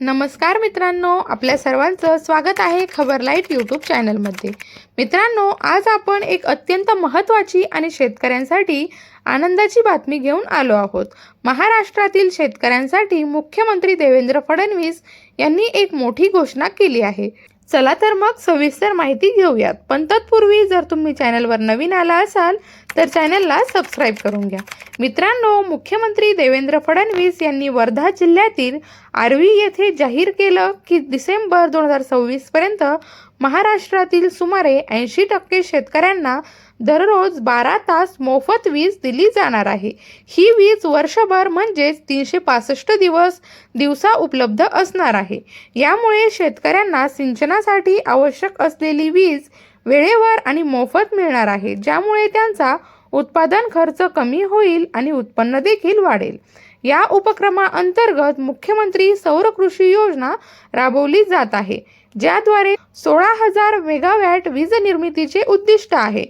नमस्कार मित्रांनो आपल्या सर्वांचं स्वागत आहे खबर लाइट यूट्यूब चॅनलमध्ये. मित्रांनो आज आपण एक अत्यंत महत्त्वाची आणि शेतकऱ्यांसाठी आनंदाची बातमी घेऊन आलो आहोत. महाराष्ट्रातील शेतकऱ्यांसाठी मुख्यमंत्री देवेंद्र फडणवीस यांनी एक मोठी घोषणा केली आहे. चला तर मग सविस्तर माहिती घेऊयात. पण तत्पूर्वी जर तुम्ही चॅनलवर नवीन आला असाल तर चॅनलला सबस्क्राईब करून घ्या. मित्रांनो मुख्यमंत्री देवेंद्र फडणवीस यांनी वर्धा जिल्ह्यातील आर्वी येथे जाहीर केलं की डिसेंबर दोन हजार सव्वीसपर्यंत महाराष्ट्रातील सुमारे ऐंशी टक्के शेतकऱ्यांना दररोज बारा तास मोफत वीज दिली जाणार आहे. ही वीज वर्षभर म्हणजेच तीनशे पासष्ट दिवस दिवसा उपलब्ध असणार आहे. यामुळे शेतकऱ्यांना सिंचनासाठी आवश्यक असलेली वीज वेळेवर आणि मोफत मिळणार आहे ज्यामुळे त्यांचा उत्पादन खर्च कमी होईल आणि उत्पन्न देखील वाढेल. या उपक्रमाअंतर्गत मुख्यमंत्री सौर कृषी योजना राबवली जात आहे ज्याद्वारे सोळा हजार मेगावॅट वीज निर्मितीचे उद्दिष्ट आहे.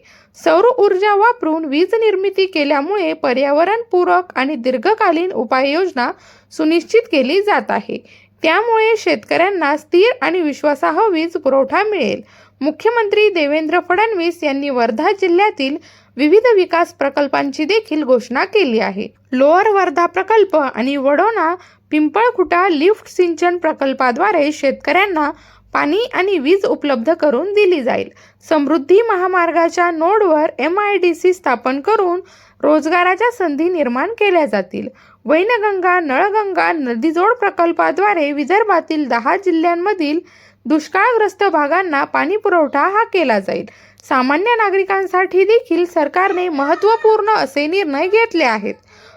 सौर ऊर्जा वापरून वीज निर्मिती केल्यामुळे पर्यावरणपूरक आणि दीर्घकालीन उपाययोजना सुनिश्चित केली जात आहे. त्यामुळे शेतकऱ्यांना स्थिर आणि विश्वासार्ह वीज पुरवठा मिळेल. मुख्यमंत्री देवेंद्र फडणवीस यांनी वर्धा जिल्ह्यातील विविध विकास प्रकल्पांची देखील घोषणा केली आहे. लोअर वर्धा प्रकल्प आणि वडोना पिंपळखुटा लिफ्ट सिंचन प्रकल्पाद्वारे शेतकऱ्यांना पाणी आणि वीज उपलब्ध करून दिली जाईल. समृद्धी महामार्गाच्या नोडवर एम आय डी सी स्थापन करून रोजगाराच्या संधी निर्माण केल्या जातील. वैनगंगा नळगंगा नदीजोड प्रकल्पाद्वारे विदर्भातील दहा जिल्ह्यांमधील दुष्काळग्रस्त भागांना पाणी पुरवठा हा केला जाईल. सामान्य नागरिकांसाठी देखील सरकारने महत्त्वपूर्ण असे निर्णय घेतले आहेत.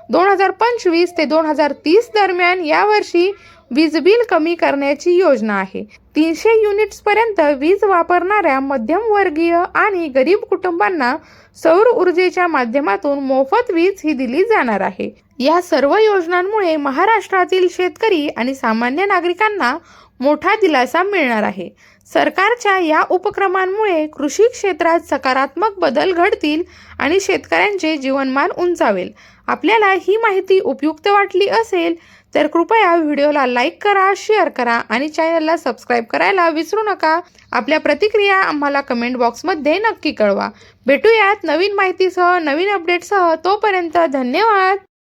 दोन हजार पंचवीस ते दोन हजार तीस दरम्यान यावर्षी वीज बिल कमी करण्याची योजना आहे. तीनशे युनिट्सपर्यंत वीज वापरणाऱ्या मध्यमवर्गीय आणि गरीब कुटुंबांना सौर ऊर्जेच्या माध्यमातून मोफत वीज ही दिली जाणार आहे. या सर्व योजनांमुळे महाराष्ट्रातील शेतकरी आणि सामान्य नागरिकांना मोठा दिलासा मिळणार आहे. सरकारच्या या उपक्रमांमुळे कृषी क्षेत्रात सकारात्मक बदल घडतील आणि शेतकऱ्यांचे जीवनमान उंचावेल. आपल्याला ही माहिती उपयुक्त वाटली असेल तर कृपया व्हिडिओला लाईक करा शेअर करा आणि चॅनलला सबस्क्राईब करायला विसरू नका. आपल्या प्रतिक्रिया आम्हाला कमेंट बॉक्समध्ये नक्की कळवा. भेटूयात नवीन माहितीसह नवीन अपडेटसह. तोपर्यंत धन्यवाद!